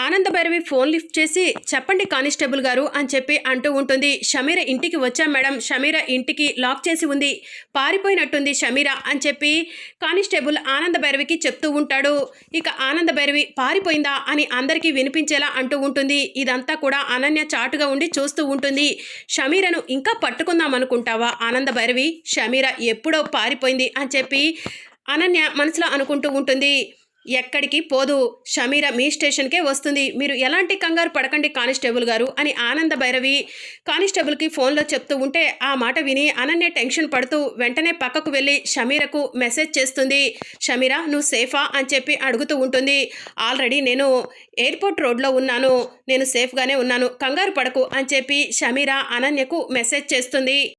Anandabhairavi phone lift చేసి చెప్పండి constable గారు అని చెప్పి అంటూ ఉంటుంది. షమీర ఇంటికి వచ్చాం మేడం. షమీర ఇంటికి లాక్ చేసి ఉంది. పారిపోయినట్టుంది షమీర అని చెప్పి కానిస్టేబుల్ ఆనందభైరవికి చెప్తూ ఉంటాడు. ఇక ఆనందభైరవి పారిపోయిందా? అని అందరికీ వినిపించేలా అంటూ ఉంటుంది. ఇదంతా కూడా అనన్య చాటుగా ఉండి చూస్తూ ఉంటుంది. షమీరను ఇంకా పట్టుకుందాం అనుకుంటావా ఆనందభైరవి షమీర ఎప్పుడో పారిపోయింది అని చెప్పి అనన్య మనసులో అనుకుంటూ ఉంటుంది. ఎక్కడికి? పోదు. షమీర మీ స్టేషన్కే వస్తుంది. మీరు ఎలాంటి కంగారు పడకండి కానిస్టేబుల్ గారు అని ఆనంద భైరవి కానిస్టేబుల్కి ఫోన్లో చెప్తూ ఉంటే ఆ మాట విని అనన్య టెన్షన్ పడుతూ వెంటనే పక్కకు వెళ్ళి షమీరకు మెసేజ్ చేస్తుంది. షమీర నువ్వు సేఫా? అని చెప్పి అడుగుతూ ఉంటుంది. ఆల్రెడీ నేను ఎయిర్పోర్ట్ రోడ్లో ఉన్నాను. నేను సేఫ్గానే ఉన్నాను. కంగారు పడకు అని చెప్పి షమీర అనన్యకు మెసేజ్ చేస్తుంది.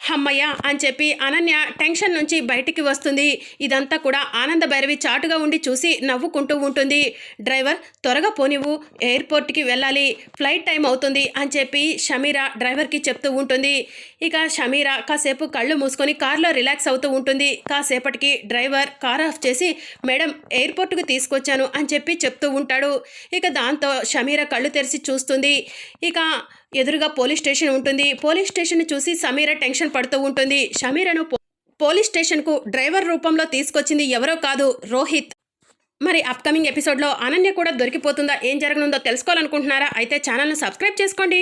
హమ్మయ్య అని చెప్పి అనన్య టెన్షన్ నుంచి బయటికి వస్తుంది. ఇదంతా కూడా ఆనంద భైరవి చాటుగా ఉండి చూసి నవ్వుకుంటూ ఉంటుంది. డ్రైవర్ త్వరగా పోనివ్వు ఎయిర్పోర్ట్కి వెళ్ళాలి. ఫ్లైట్ టైం అవుతుంది అని చెప్పి షమీరా డ్రైవర్కి చెప్తూ ఉంటుంది. ఇక షమీరా కాసేపు కళ్ళు మూసుకొని కార్లో రిలాక్స్ అవుతూ ఉంటుంది. కాసేపటికి డ్రైవర్ కార్ ఆఫ్ చేసి మేడం ఎయిర్పోర్ట్కి తీసుకొచ్చాను అని చెప్పి చెప్తూ ఉంటాడు. ఇక దాంతో షమీరా కళ్ళు తెరిచి చూస్తుంది. ఇక ఎదురుగా పోలీస్ స్టేషన్ ఉంటుంది. పోలీస్ స్టేషన్ చూసి సమీర టెన్షన్ పడుతూ ఉంటుంది. సమీరను పోలీస్ స్టేషన్కు డ్రైవర్ రూపంలో తీసుకొచ్చింది ఎవరో కాదు రోహిత్. మరి అప్కమింగ్ ఎపిసోడ్లో అనన్య కూడా దొరికిపోతుందా? ఏం జరగనుందో తెలుసుకోవాలనుకుంటున్నారా? అయితే ఛానల్ను సబ్స్క్రైబ్ చేసుకోండి.